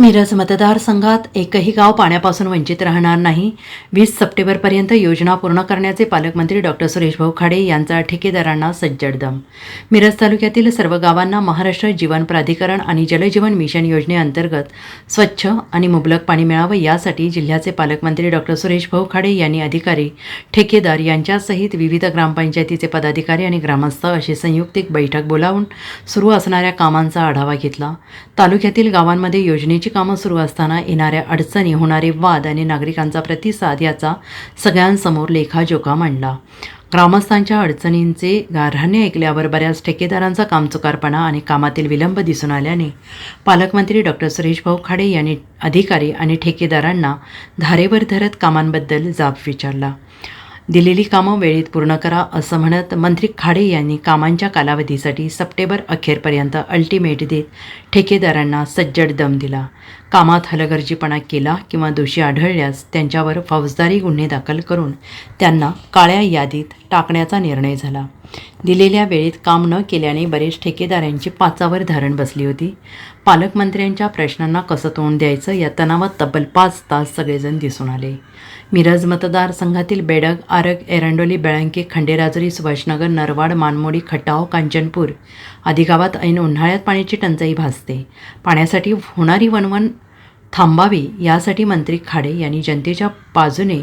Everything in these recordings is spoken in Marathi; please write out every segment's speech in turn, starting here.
मिरज मतदारसंघात एकही गाव पाण्यापासून वंचित राहणार नाही. वीस सप्टेंबरपर्यंत योजना पूर्ण करण्याचे पालकमंत्री डॉक्टर सुरेश भाऊ खाडे यांचा ठेकेदारांना सज्जड दम. मिरज तालुक्यातील सर्व गावांना महाराष्ट्र जीवन प्राधिकरण आणि जलजीवन मिशन योजनेअंतर्गत स्वच्छ आणि मुबलक पाणी मिळावं यासाठी जिल्ह्याचे पालकमंत्री डॉक्टर सुरेश भाऊ खाडे यांनी अधिकारी ठेकेदार यांच्यासहित विविध ग्रामपंचायतीचे पदाधिकारी आणि ग्रामस्थ अशी संयुक्तिक बैठक बोलावून सुरू असणाऱ्या कामांचा आढावा घेतला. तालुक्यातील गावांमध्ये योजनेची कामं सुरू असताना येणाऱ्या अडचणी होणारे वाद आणि नागरिकांचा प्रतिसाद याचा सगळ्यांसमोर लेखाजोखा मांडला. ग्रामस्थांच्या अडचणींचे गाऱ्हाणे ऐकल्यावर बऱ्याच ठेकेदारांचा कामचुकारपणा आणि कामातील विलंब दिसून आल्याने पालकमंत्री डॉक्टर सुरेश भाऊ खाडे यांनी अधिकारी आणि ठेकेदारांना धारेवर धरत कामांबद्दल जाब विचारला. दिलेली कामं वेळेत पूर्ण करा असं म्हणत मंत्री खाडे यांनी कामांच्या कालावधीसाठी सप्टेंबर अखेरपर्यंत अल्टिमेट देत ठेकेदारांना सज्जड दम दिला. कामात हलगर्जीपणा केला किंवा दोषी आढळल्यास त्यांच्यावर फौजदारी गुन्हे दाखल करून त्यांना काळ्या यादीत टाकण्याचा निर्णय झाला. दिलेल्या वेळेत काम न केल्याने बरेच ठेकेदारांची पाचावर धारण बसली होती. पालकमंत्र्यांच्या प्रश्नांना कसं तोंड द्यायचं या तणावात तब्बल पाच तास सगळेजण दिसून आले. मिरज मतदारसंघातील बेडग आरग एरंडोली बेळंके खंडेराजुरी सुभाषनगर नरवाड मानमोडी खटाव कांचनपूर आदी गावात ऐन उन्हाळ्यात पाण्याची टंचाई भासते. पाण्यासाठी होणारी वणवण थांबावी यासाठी मंत्री खाडे यांनी जनतेच्या बाजूने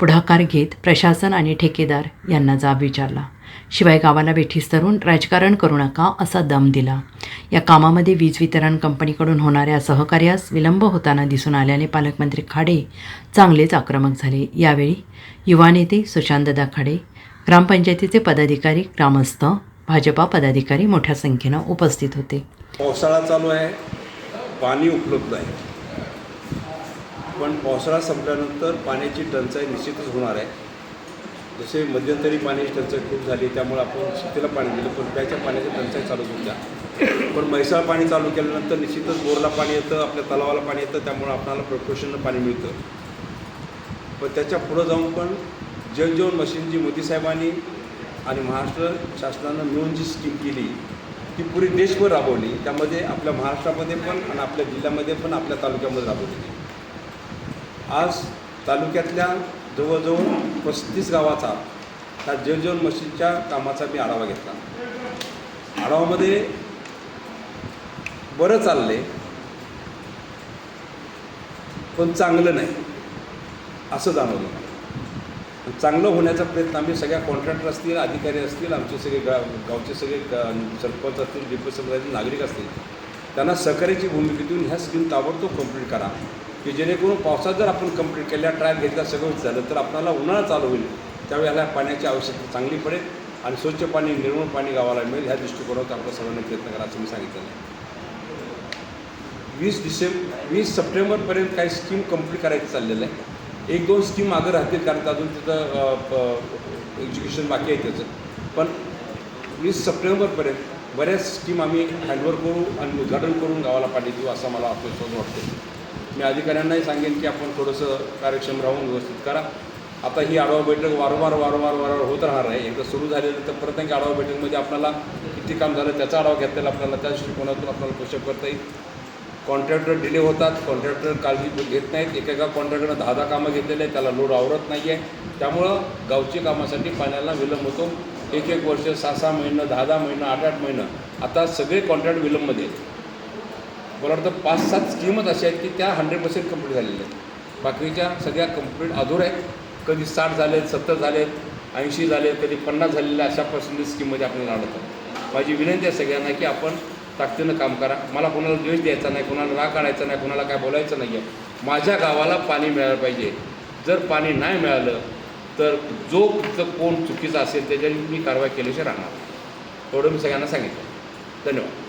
पुढाकार घेत प्रशासन आणि ठेकेदार यांना जाब विचारला. शिवाय गावाला वेठीस धरून राजकारण करू नका असा दम दिला. या कामामध्ये वीज वितरण कंपनीकडून होणाऱ्या सहकार्यास विलंब होताना दिसून आल्याने पालकमंत्री खाडे चांगलेच आक्रमक झाले. यावेळी युवा नेते सुशांतदा खाडे ग्रामपंचायतीचे पदाधिकारी ग्रामस्थ भाजपा पदाधिकारी मोठ्या संख्येनं उपस्थित होते. पावसाळा चालू आहे. पाणी उपलब्ध आहे. पण पावसाळा संपल्यानंतर पाण्याची टंचाई निश्चितच होणार आहे. जसे मध्यंतरी पाण्याची टंचाई खूप झाली त्यामुळे आपण शेतीला पाणी दिलं पण त्याच्या पाण्याची टंचाई चालू होत्या पण म्हैसाळ पाणी चालू केल्यानंतर निश्चितच बोरला पाणी येतं आपल्या तलावाला पाणी येतं त्यामुळे आपल्याला प्रपोशननं पाणी मिळतं. पण त्याच्या पुढं जाऊन पण जलजीवन मशीन जी मोदी साहेबांनी आणि महाराष्ट्र शासनानं मिळून जी स्कीम केली ती पुरी देशभर राबवली. त्यामध्ये आपल्या महाराष्ट्रामध्ये पण आणि आपल्या जिल्ह्यामध्ये पण आपल्या तालुक्यामध्ये राबवली. आज तालुक्यातल्या जवळजवळ पस्तीस गावाचा त्या जलजीवन मशीनच्या कामाचा मी आढावा घेतला. आढावामध्ये बरं चालले पण चांगलं नाही असं जाणवलं. चांगलं होण्याचा प्रयत्न आम्ही सगळ्या कॉन्ट्रॅक्टर असतील अधिकारी असतील आमचे सगळे गा गावचे सगळे सरपंच असतील डिप्युटी सरपंच नागरिक असतील त्यांना सहकार्याची भूमिका देऊन ह्या स्कीम ताबडतोब कंप्लीट करा. की जेणेकरून पावसात जर आपण कंप्लीट केल्या ट्रायल घेतला सगळं झालं तर आपल्याला उन्हाळा चालू होईल. त्यावेळेला पाण्याची आवश्यकता चांगली पडेल आणि स्वच्छ पाणी निर्मळ पाणी गावाला मिळेल. ह्या दृष्टिकोनात आपल्या सर्वांनी प्रयत्न करा असं मी सांगितलं आहे. वीस डिसेंबर वीस सप्टेंबरपर्यंत काही स्कीम कंप्लीट करायचं चाललेलं आहे. एक दोन स्कीम मागं राहतील कारण अजून तिथं एज्युकेशन बाकी आहे त्याचं. पण वीस सप्टेंबरपर्यंत बऱ्याच स्कीम आम्ही हँडओव्हर करू आणि उद्घाटन करून गावाला पाणी देऊ असा मला आत्मविश्वास वाटतो मी अधिकाऱ्यांनाही सांगेन की आपण थोडंसं कार्यक्षम राहून व्यवस्थित करा. आता ही आढावा बैठक वारंवार वारंवार वारंवार होत राहणार आहे. एकदा सुरू झालेलं तर परत आणखी आढावा बैठकमध्ये आपल्याला किती काम झालं त्याचा आढावा घेता येईल. आपल्याला त्या दृष्टिकोनातून आपल्याला पोषक करता येईल. कॉन्ट्रॅक्टर डिले होतात. कॉन्ट्रॅक्टर काळजी घेत नाहीत. एकेका कॉन्ट्रॅक्टरनं दहा दहा कामं घेतलेले आहेत. त्याला लोड आवरत नाही आहे त्यामुळं गावची कामासाठी पाण्याला विलंब होतो. एक एक वर्ष सहा सहा महिनं दहा दहा महिनं आठ आठ महिनं. आता सगळे कॉन्ट्रॅक्ट विलंबमध्ये आहेत मला वाटतं पाच सात स्कीमच अशा आहेत की त्या हंड्रेड पर्सेंट कंप्लीट झालेल्या आहेत. बाकीच्या सगळ्या कंप्लीट अधूर आहेत. कधी साठ झालेत सत्तर झालेत ऐंशी झालेत कधी पन्नास झालेल्या अशा पर्सेंटेज स्कीममध्ये आपल्याला आढळतात माझी विनंती आहे सगळ्यांना की आपण ताकदीनं काम करा. मला कोणाला द्वेष द्यायचा नाही कोणाला राग काढायचा नाही कोणाला काय बोलायचं नाही आहे माझ्या गावाला पाणी मिळालं पाहिजे. जर पाणी नाही मिळालं तर जो तिथं कोण चुकीचा असेल त्याच्याने मी कारवाई केल्याशिवाय राहणार. एवढं मी सगळ्यांना सांगितलं. धन्यवाद.